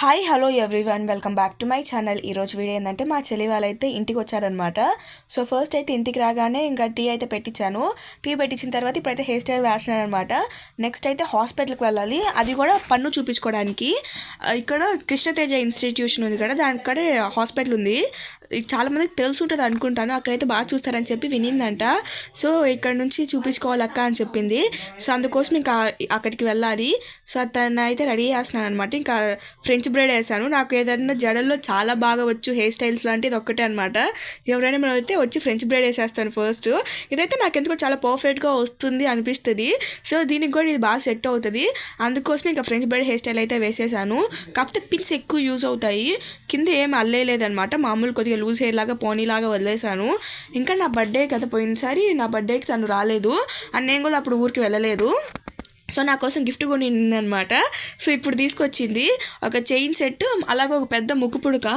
Hi hello everyone welcome back to my channel ఈరోజు video ఏంటంటే మా చెల్లి వాళ్ళైతే ఇంటికి వచ్చారనమాట సో ఫస్ట్ అయితే ఇంటికి రాగానే ఇంకా టీ అయితే పెట్టించాను. టీ పెట్టించిన తర్వాత ఇప్పుడైతే హెయిర్ స్టైల్ వేస్తున్నాను అనమాట నెక్స్ట్ అయితే హాస్పిటల్కి వెళ్ళాలి. అది కూడా పన్ను చూపించుకోవడానికి. ఇక్కడ కృష్ణతేజ ఇన్స్టిట్యూషన్ ఉంది కదా దానికడే హాస్పిటల్ ఉంది. చాలామందికి తెలుసు ఉంటుంది అనుకుంటాను. అక్కడైతే బాగా చూస్తారని చెప్పి వినిందంట. సో ఇక్కడ నుంచి చూపించుకోవాలక్క అని చెప్పింది. సో అందుకోసం ఇంకా అక్కడికి వెళ్ళాలి. సో తను అయితే రెడీ చేస్తున్నాను అనమాట ఇంకా ఫ్రెంచ్ బ్రైడ్ వేసాను. నాకు ఏదైనా జడల్లో చాలా బాగా వచ్చు హెయిర్ స్టైల్స్ లాంటిది ఒక్కటే అనమాట ఎవరైనా మనం అయితే వచ్చి ఫ్రెంచ్ బ్రైడ్ వేసేస్తాను ఫస్ట్. ఇదైతే నాకు ఎందుకో చాలా పర్ఫెక్ట్గా వస్తుంది అనిపిస్తుంది. సో దీనికి కూడా ఇది బాగా సెట్ అవుతుంది. అందుకోసం ఇంకా ఫ్రెంచ్ బ్రైడ్ హెయిర్ స్టైల్ అయితే వేసేసాను. కాకపోతే పిన్స్ ఎక్కువ యూజ్ అవుతాయి. కింద ఏం అల్లేయలేదనమాట మామూలు కొద్దిగా లూజ్ హెయిర్ లాగా పోనీ లాగా వదిలేసాను. ఇంకా నా బర్త్డే కదా పోయినసారి నా బర్త్డేకి తను రాలేదు. అండ్ నేను కూడా అప్పుడు ఊరికి వెళ్ళలేదు. సో నా కోసం గిఫ్ట్ కొని అనమాట సో ఇప్పుడు తీసుకొచ్చింది ఒక చైన్ సెట్ అలాగే ఒక పెద్ద ముక్కు పుడక.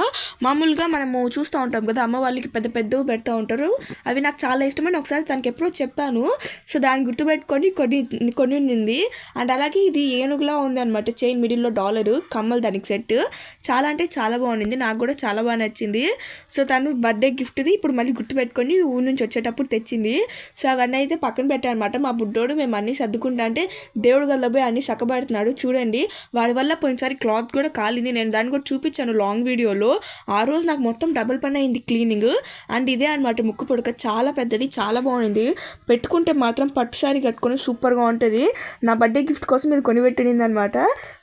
మామూలుగా మనము చూస్తూ ఉంటాం కదా అమ్మ వాళ్ళకి పెద్ద పెద్దవి పెడతా ఉంటారు. అవి నాకు చాలా ఇష్టమని ఒకసారి తనకి ఎప్పుడో చెప్పాను. సో దాన్ని గుర్తుపెట్టుకొని కొన్ని కొని కొనింది అండ్ అలాగే ఇది ఏనుగులా ఉంది అనమాట చైన్ మిడిల్లో డాలర్ కమ్మలు దానికి సెట్ చాలా అంటే చాలా బాగుంది నాకు కూడా చాలా బాగా నచ్చింది. సో తను బర్త్డే గిఫ్ట్ది ఇప్పుడు మళ్ళీ గుర్తుపెట్టుకొని ఊరి నుంచి వచ్చేటప్పుడు తెచ్చింది. సో అవన్నీ అయితే పక్కన పెట్టానమాట మా బుడ్డోడు మేము అన్నీ సర్దుకుంటా అంటే దేవుడు గల్లబోయి అన్ని చక్కబెడుతున్నాడు. చూడండి వాడి వల్ల పోయినసారి క్లాత్ కూడా కాలింది. నేను దాన్ని కూడా చూపించాను లాంగ్ వీడియోలో ఆ రోజు నాకు మొత్తం డబుల్ పని అయింది క్లీనింగ్ అండ్ ఇదే అనమాట ముక్కు పుడక చాలా పెద్దది చాలా బాగుంది. పెట్టుకుంటే మాత్రం పట్టు శారీ కట్టుకొని సూపర్గా ఉంటుంది. నా బర్త్డే గిఫ్ట్ కోసం ఇది కొనిపెట్టింది అనమాట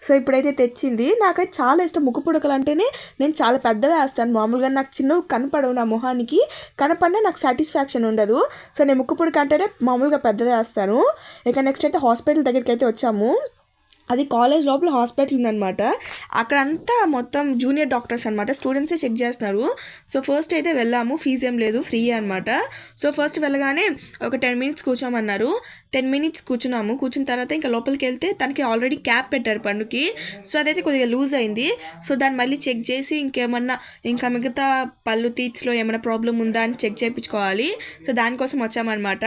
సో ఇప్పుడైతే తెచ్చింది. నాకైతే చాలా ఇష్టం ముక్కు పుడకలు అంటేనే. నేను చాలా పెద్దగా వేస్తాను. మామూలుగా నాకు చిన్నవి కనపడవు నా మొహానికి. కనపడినా నాకు సాటిస్ఫాక్షన్ ఉండదు. సో నేను ముక్కు పొడక అంటేనే మామూలుగా పెద్దదే వేస్తాను. ఇక నెక్స్ట్ అయితే హాస్పిటల్ దగ్గరికి అయితే వచ్చాము. అది కాలేజ్ లోపల హాస్పిటల్ ఉందన్నమాట. అక్కడంతా మొత్తం జూనియర్ డాక్టర్స్ అనమాట స్టూడెంట్సే చెక్ చేస్తున్నారు. సో ఫస్ట్ అయితే వెళ్ళాము. ఫీజు ఏం లేదు. ఫ్రీ అనమాట సో ఫస్ట్ వెళ్ళగానే ఒక టెన్ మినిట్స్ కూర్చోమన్నారు. టెన్ మినిట్స్ కూర్చున్నాము. కూర్చున్న తర్వాత ఇంకా లోపలికి వెళ్తే తనకి ఆల్రెడీ క్యాప్ పెట్టారు పన్నుకి సో అదైతే కొద్దిగా లూజ్ అయింది. సో దాన్ని మళ్ళీ చెక్ చేసి ఇంకేమన్నా ఇంకా మిగతా పళ్ళు తీర్చులో ఏమైనా ప్రాబ్లం ఉందా అని చెక్ చేయించుకోవాలి. సో దానికోసం వచ్చామన్నమాట.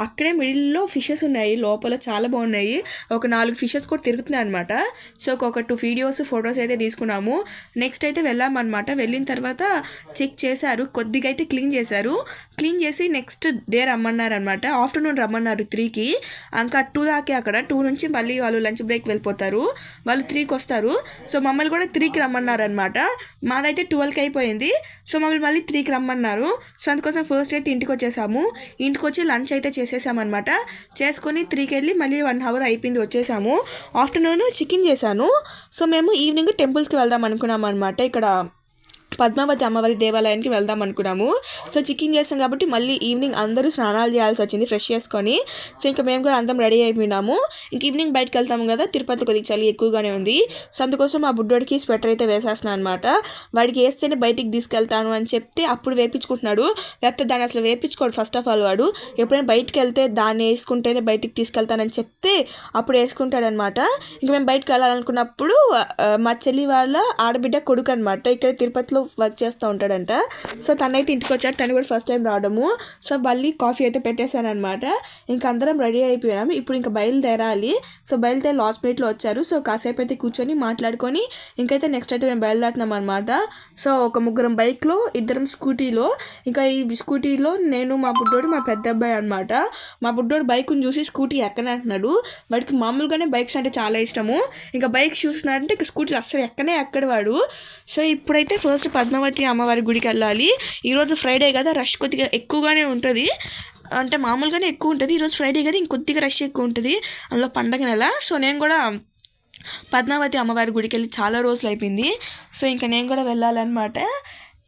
అక్కడే మిడిల్లో ఫిషెస్ ఉన్నాయి. లోపల చాలా బాగున్నాయి. ఒక నాలుగు ఫిషెస్ కూడా తిరుగుతున్నాయి అనమాట సో ఒక టూ వీడియోస్ ఫోటో ఫొటోస్ అయితే తీసుకున్నాము. నెక్స్ట్ అయితే వెళ్ళామన్నమాట వెళ్ళిన తర్వాత చెక్ చేశారు. కొద్దిగా అయితే క్లీన్ చేశారు. క్లీన్ చేసి నెక్స్ట్ డే రమ్మన్నారు అనమాట ఆఫ్టర్నూన్ రమ్మన్నారు త్రీకి ఇంకా టూ దాకే అక్కడ. టూ నుంచి మళ్ళీ వాళ్ళు లంచ్ బ్రేక్ వెళ్ళిపోతారు. వాళ్ళు త్రీకి వస్తారు. సో మమ్మల్ని కూడా త్రీకి రమ్మన్నారు అనమాట మాదైతే ట్వెల్వ్కి అయిపోయింది. సో మమ్మల్ని మళ్ళీ త్రీకి రమ్మన్నారు. సో అందుకోసం ఫస్ట్ అయితే ఇంటికి వచ్చేసాము. ఇంటికి వచ్చి లంచ్ అయితే చేసేసామన్నమాట. చేసుకొని త్రీకి వెళ్ళి మళ్ళీ వన్ అవర్ అయిపోయింది వచ్చేసాము. ఆఫ్టర్నూన్ చికెన్ చేశాను. సో మేము ఈవినింగ్ టెంపుల్స్కి వెళ్దాం అనుకున్నాం అనమాట ఇక్కడ పద్మావతి అమ్మవారి దేవాలయానికి వెళ్దాం అనుకున్నాము. సో చికెన్ చేస్తాం కాబట్టి మళ్ళీ ఈవినింగ్ అందరూ స్నానాలు చేయాల్సి వచ్చింది ఫ్రెష్ చేసుకొని. సో ఇంకా మేము కూడా అందరం రెడీ అయిపోయినాము. ఇంక ఈవినింగ్ బయటకు వెళ్తాము కదా తిరుపతి కొద్దిగా చలి ఎక్కువగానే ఉంది. సో అందుకోసం మా బుడ్డోడికి స్వెటర్ అయితే వేసేస్తున్నాను అనమాట వాడికి వేస్తేనే బయటికి తీసుకెళ్తాను అని చెప్తే అప్పుడు వేపించుకుంటున్నాడు. లేకపోతే దాన్ని అసలు వేపించుకోడు ఫస్ట్ ఆఫ్ ఆల్ వాడు. ఎప్పుడైనా బయటికి వెళ్తే దాన్ని వేసుకుంటేనే బయటికి తీసుకెళ్తానని చెప్తే అప్పుడు వేసుకుంటాడనమాట ఇంక మేము బయటకు వెళ్ళాలనుకున్నప్పుడు మా చెల్లి వాళ్ళ ఆడబిడ్డ కొడుకు అనమాట ఇక్కడ తిరుపతిలో వర్క్ చేస్తూ ఉంటాడంట. సో తనైతే ఇంటికి వచ్చాడు. తను కూడా ఫస్ట్ టైం రావడము. సో మళ్ళీ కాఫీ అయితే పెట్టేశాను అనమాట ఇంకా అందరం రెడీ అయిపోయాము ఇప్పుడు ఇంకా బయలుదేరాలి. సో బయలుదేరి లాస్ట్ మినిట్లో వచ్చారు. సో కాసేపు అయితే కూర్చొని మాట్లాడుకొని ఇంకైతే నెక్స్ట్ అయితే మేము బయలుదేరుతున్నాం అనమాట సో ఒక ముగ్గురం బైక్లో ఇద్దరం స్కూటీలో ఇంకా ఈ స్కూటీలో నేను మా బుడ్డోడు మా పెద్ద అబ్బాయి అనమాట మా బుడ్డోడు బైక్ని చూసి స్కూటీ ఎక్కనే అంటున్నాడు. వాడికి మామూలుగానే బైక్స్ అంటే చాలా ఇష్టము. ఇంకా బైక్ చూస్తున్నాడంటే ఇంకా స్కూటీ అస్సలు ఎక్కనే ఎక్కడ వాడు. సో ఇప్పుడైతే ఫస్ట్ పద్మావతి అమ్మవారి గుడికి వెళ్ళాలి. ఈరోజు ఫ్రైడే కదా రష్ కొద్దిగా ఎక్కువగానే ఉంటుంది. అంటే మామూలుగానే ఎక్కువ ఉంటుంది. ఈరోజు ఫ్రైడే కదా ఇంకొద్దిగా రష్ ఎక్కువ ఉంటుంది. అందులో పండగ నెల. సో నేను కూడా పద్మావతి అమ్మవారి గుడికి వెళ్ళి చాలా రోజులు అయిపోయింది. సో ఇంకా నేను కూడా వెళ్ళాలన్నమాట.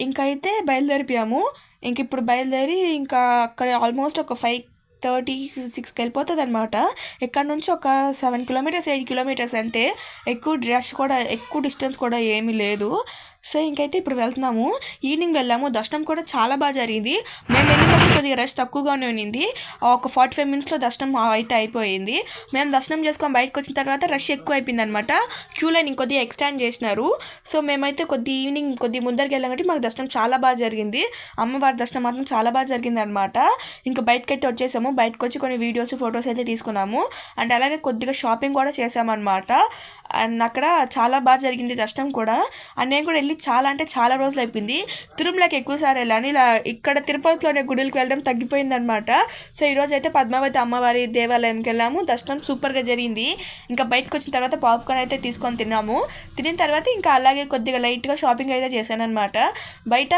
ఇంకైతే అయితే బయలుదేరిపోయాము. ఇంక ఇప్పుడు బయలుదేరి ఇంకా అక్కడ ఆల్మోస్ట్ ఒక ఫైవ్ థర్టీ సిక్స్కి వెళ్ళిపోతుంది అనమాట ఇక్కడ నుంచి ఒక సెవెన్ కిలోమీటర్స్ ఎయిట్ కిలోమీటర్స్ అంతే. ఎక్కువ రష్ కూడా ఎక్కువ డిస్టెన్స్ కూడా ఏమీ లేదు. సో ఇంకైతే ఇప్పుడు వెళ్తున్నాము. ఈవినింగ్ వెళ్ళాము. దర్శనం కూడా చాలా బాగా జరిగింది. మేము వెళ్ళినప్పుడు కొద్దిగా రష్ తక్కువగానే ఉన్నింది ఒక ఫార్టీ ఫైవ్ మినిట్స్లో దర్శనం అయితే అయిపోయింది. మేము దర్శనం చేసుకొని బయటకు వచ్చిన తర్వాత రష్ ఎక్కువ అయిపోయింది అనమాట క్యూ లైన్ ఇంకొద్దిగా ఎక్స్టాండ్ చేసినారు. సో మేమైతే కొద్ది ఈవినింగ్ కొద్ది ముందరికి వెళ్ళాం కాబట్టి మాకు దర్శనం చాలా బాగా జరిగింది. అమ్మవారి దర్శనం మాత్రం చాలా బాగా జరిగింది అనమాట ఇంకా బయటకైతే అయితే వచ్చేసాము. బయటకు వచ్చి కొన్ని వీడియోస్ ఫొటోస్ అయితే తీసుకున్నాము. అండ్ అలాగే కొద్దిగా షాపింగ్ కూడా చేసామన్నమాట. అండ్ అక్కడ చాలా బాగా జరిగింది దర్శనం కూడా. అండ్ నేను కూడా వెళ్ళి చాలా అంటే చాలా రోజులు అయిపోయింది. తిరుమలకి ఎక్కువసారి వెళ్ళాను. ఇలా ఇక్కడ తిరుపతిలోనే గుడికి వెళ్ళడం తగ్గిపోయింది అనమాట సో ఈరోజు అయితే పద్మావతి అమ్మవారి దేవాలయంకి వెళ్ళాము. దర్శనం సూపర్గా జరిగింది. ఇంకా బయటకు వచ్చిన తర్వాత పాప్కార్న్ అయితే తీసుకొని తిన్నాము. తినిన తర్వాత ఇంకా అలాగే కొద్దిగా లైట్గా షాపింగ్ అయితే చేశాను అనమాట బయట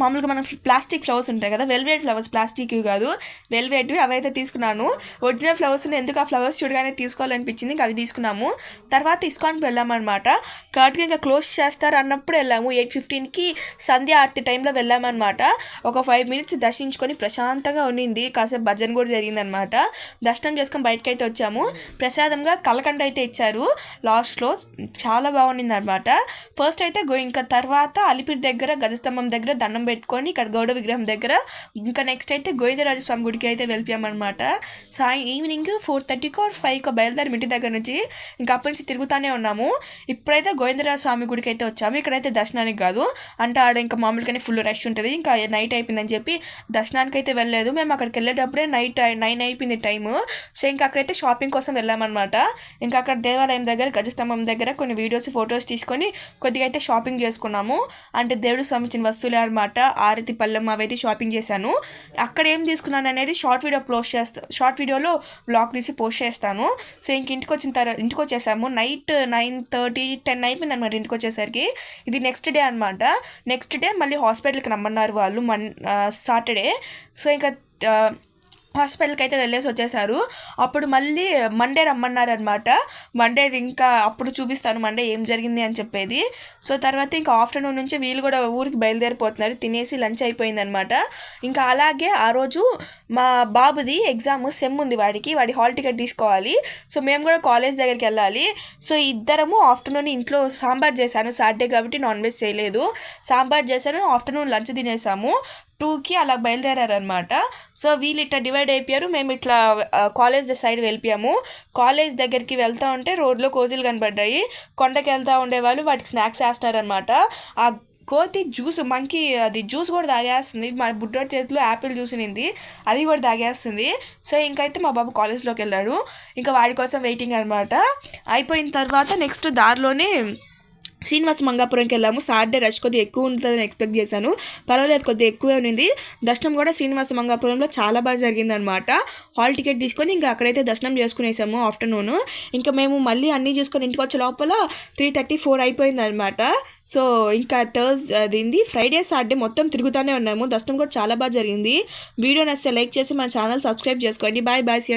మామూలుగా మనం ప్లాస్టిక్ ఫ్లవర్స్ ఉంటాయి కదా వెల్వేట్ ఫ్లవర్స్ ప్లాస్టిక్ కాదు. వెల్వేట్వి అవైతే తీసుకున్నాను. ఒరిజినల్ ఫ్లవర్స్ ఎందుకు ఆ ఫ్లవర్స్ చూడగానే తీసుకోవాలనిపించింది ఇంకా అవి తీసుకున్నాము. తర్వాత ఇస్కాన్కి వెళ్ళామన్నమాట కరెక్ట్గా ఇంకా క్లోజ్ చేస్తారు అన్నప్పుడు వెళ్ళాము. ఎయిట్ ఫిఫ్టీన్కి సంధ్య ఆర్తి టైంలో వెళ్ళామన్నమాట ఒక ఫైవ్ మినిట్స్ దర్శించుకొని ప్రశాంతంగా ఉన్నింది కాసేపు భజన కూడా జరిగిందనమాట దర్శనం చేసుకొని బయటకు అయితే వచ్చాము. ప్రసాదంగా కలకండ అయితే ఇచ్చారు. లాస్ట్లో చాలా బాగుండింది అనమాట ఫస్ట్ అయితే గో ఇంకా తర్వాత అలిపిరి దగ్గర గజస్తంభం దగ్గర దండం పెట్టుకొని ఇక్కడ గౌడ విగ్రహం దగ్గర ఇంకా నెక్స్ట్ అయితే గోవిందరాజ స్వామి గుడికి అయితే వెళ్ళిపోయామన్నమాట సాయి ఈవినింగ్ ఫోర్ థర్టీకి ఆర్ ఫైవ్కి బయలుదేరి ఇంటి దగ్గర నుంచి ఇంకా అప్పటి నుంచి తిరుగుతూనే ఉన్నాము. ఇప్పుడైతే గోవిందరాజ స్వామి గుడికి అయితే వచ్చాము. ఇక్కడైతే దర్శనానికి కాదు. అంటే ఆడ ఇంకా మామూలుగానే ఫుల్ రష్ ఉంటుంది. ఇంకా నైట్ అయిపోయిందని చెప్పి దర్శనానికి అయితే వెళ్ళలేదు. మేము అక్కడికి వెళ్ళేటప్పుడే నైట్ నైన్ అయిపోయింది టైము సో ఇంకా అక్కడైతే షాపింగ్ కోసం వెళ్ళామన్నమాట. ఇంకా అక్కడ దేవాలయం దగ్గర గజస్తంభం దగ్గర కొన్ని వీడియోస్ ఫొటోస్ తీసుకొని కొద్దిగా అయితే షాపింగ్ చేసుకున్నాము. అంటే దేవుడికి సంబంధించిన వస్తువులే అనమాట ఆరతి పళ్ళం అవైతే షాపింగ్ చేశాను. అక్కడ ఏం తీసుకున్నాను అనేది షార్ట్ వీడియో పోస్ట్ చేస్తా షార్ట్ వీడియోలో బ్లాగ్ తీసి పోస్ట్ చేస్తాను. సో ఇంక ఇంటికి వచ్చిన తర్వాత ఇంటికి వచ్చేసాము. నైట్ నైన్ థర్టీ టెన్ అయిపోయింది అనమాట ఇంటికి వచ్చేసరికి. ఇది నెక్స్ట్ డే అనమాట. నెక్స్ట్ డే మళ్ళీ హాస్పిటల్కి రమ్మన్నారు వాళ్ళు మన్ సాటర్డే. సో ఇంకా హాస్పిటల్కి అయితే వెళ్ళేసి వచ్చేసారు. అప్పుడు మళ్ళీ మండే రమ్మన్నారు అనమాట మండేది ఇంకా అప్పుడు చూపిస్తాను మండే ఏం జరిగింది అని చెప్పేది. సో తర్వాత ఇంకా ఆఫ్టర్నూన్ నుంచి వీళ్ళు కూడా ఊరికి బయలుదేరిపోతున్నారు. తినేసి లంచ్ అయిపోయిందనమాట ఇంకా అలాగే ఆ రోజు మా బాబుది ఎగ్జామ్ సెమ్ ఉంది వాడికి. వాడి హాల్ టికెట్ తీసుకోవాలి. సో మేము కూడా కాలేజ్ దగ్గరికి వెళ్ళాలి. సో ఇద్దరము ఆఫ్టర్నూన్ ఇంట్లో సాంబార్ చేశాను. సాటర్డే కాబట్టి నాన్ వెజ్ చేయలేదు. సాంబార్ చేశాను. ఆఫ్టర్నూన్ లంచ్ తినేసాము. టూకి అలా బయలుదేరారనమాట సో వీళ్ళు ఇట్లా డివైడ్ అయిపోయారు మేము ఇట్లా కాలేజ్ సైడ్ వెళ్ళిపోయాము. కాలేజ్ దగ్గరికి వెళ్తూ ఉంటే రోడ్లో కోతులు కనబడ్డాయి. కొండకి వెళ్తూ ఉండేవాళ్ళు వాటికి స్నాక్స్ వేస్తున్నారనమాట ఆ కోతి జ్యూస్ మంకీ అది జ్యూస్ కూడా తాగేస్తుంది. మా బుడ్డోడి చేతిలో యాపిల్ జ్యూస్ నింది అది కూడా తాగేస్తుంది. సో ఇంకైతే మా బాబు కాలేజ్లోకి వెళ్ళాడు. ఇంకా వాడి కోసం వెయిటింగ్ అనమాట అయిపోయిన తర్వాత నెక్స్ట్ దారిలోనే శ్రీనివాస మంగాపురంకి వెళ్ళాము. సాటర్డే రష్ కొద్దిగా ఎక్కువ ఉంటుందని ఎక్స్పెక్ట్ చేశాను. పర్వాలేదు కొద్దిగా ఎక్కువే ఉన్నింది దర్శనం కూడా శ్రీనివాస మంగాపురంలో చాలా బాగా జరిగిందనమాట హాల్ టికెట్ తీసుకొని ఇంకా అక్కడైతే దర్శనం చేసుకునేసాము ఆఫ్టర్నూన్. ఇంకా మేము మళ్ళీ అన్నీ చూసుకొని ఇంటికి వచ్చే లోపల త్రీ థర్టీ ఫోర్ అయిపోయిందనమాట సో ఇంకా థర్స్ అదింది ఫ్రైడే సాటర్డే మొత్తం తిరుగుతూనే ఉన్నాము. దర్శనం కూడా చాలా బాగా జరిగింది. వీడియో నచ్చితే లైక్ చేసి మన ఛానల్ సబ్స్క్రైబ్ చేసుకోండి. Bye bye. సీ